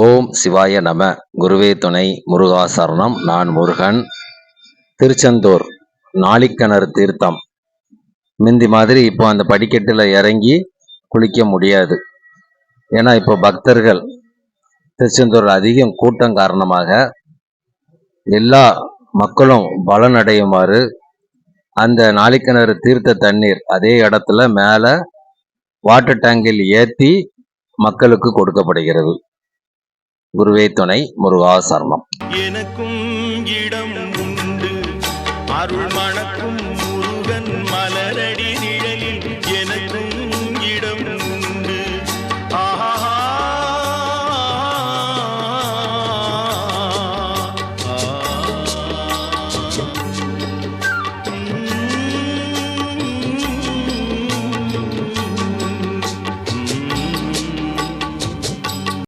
ஓம் சிவாய நம. குருவே துணை முருகா சரணம். நான் முருகன். திருச்செந்தூர் நாளிக்கணர் தீர்த்தம். முந்தி மாதிரி இப்போ அந்த படிக்கட்டில் இறங்கி குளிக்க முடியாது. ஏன்னா இப்போ பக்தர்கள் திருச்செந்தூர் அதிகம் கூட்டம் காரணமாக எல்லா மக்களும் பலனடையுமாறு அந்த நாளிக்கிணறு தீர்த்த தண்ணீர் அதே இடத்துல மேலே வாட்டர் டேங்கில் ஏற்றி மக்களுக்கு கொடுக்கப்படுகிறது. குருவே துணை முருகா சர்மம். எனக்கும் இடம் உண்டு. அருள் மணக்கும் முருகன்.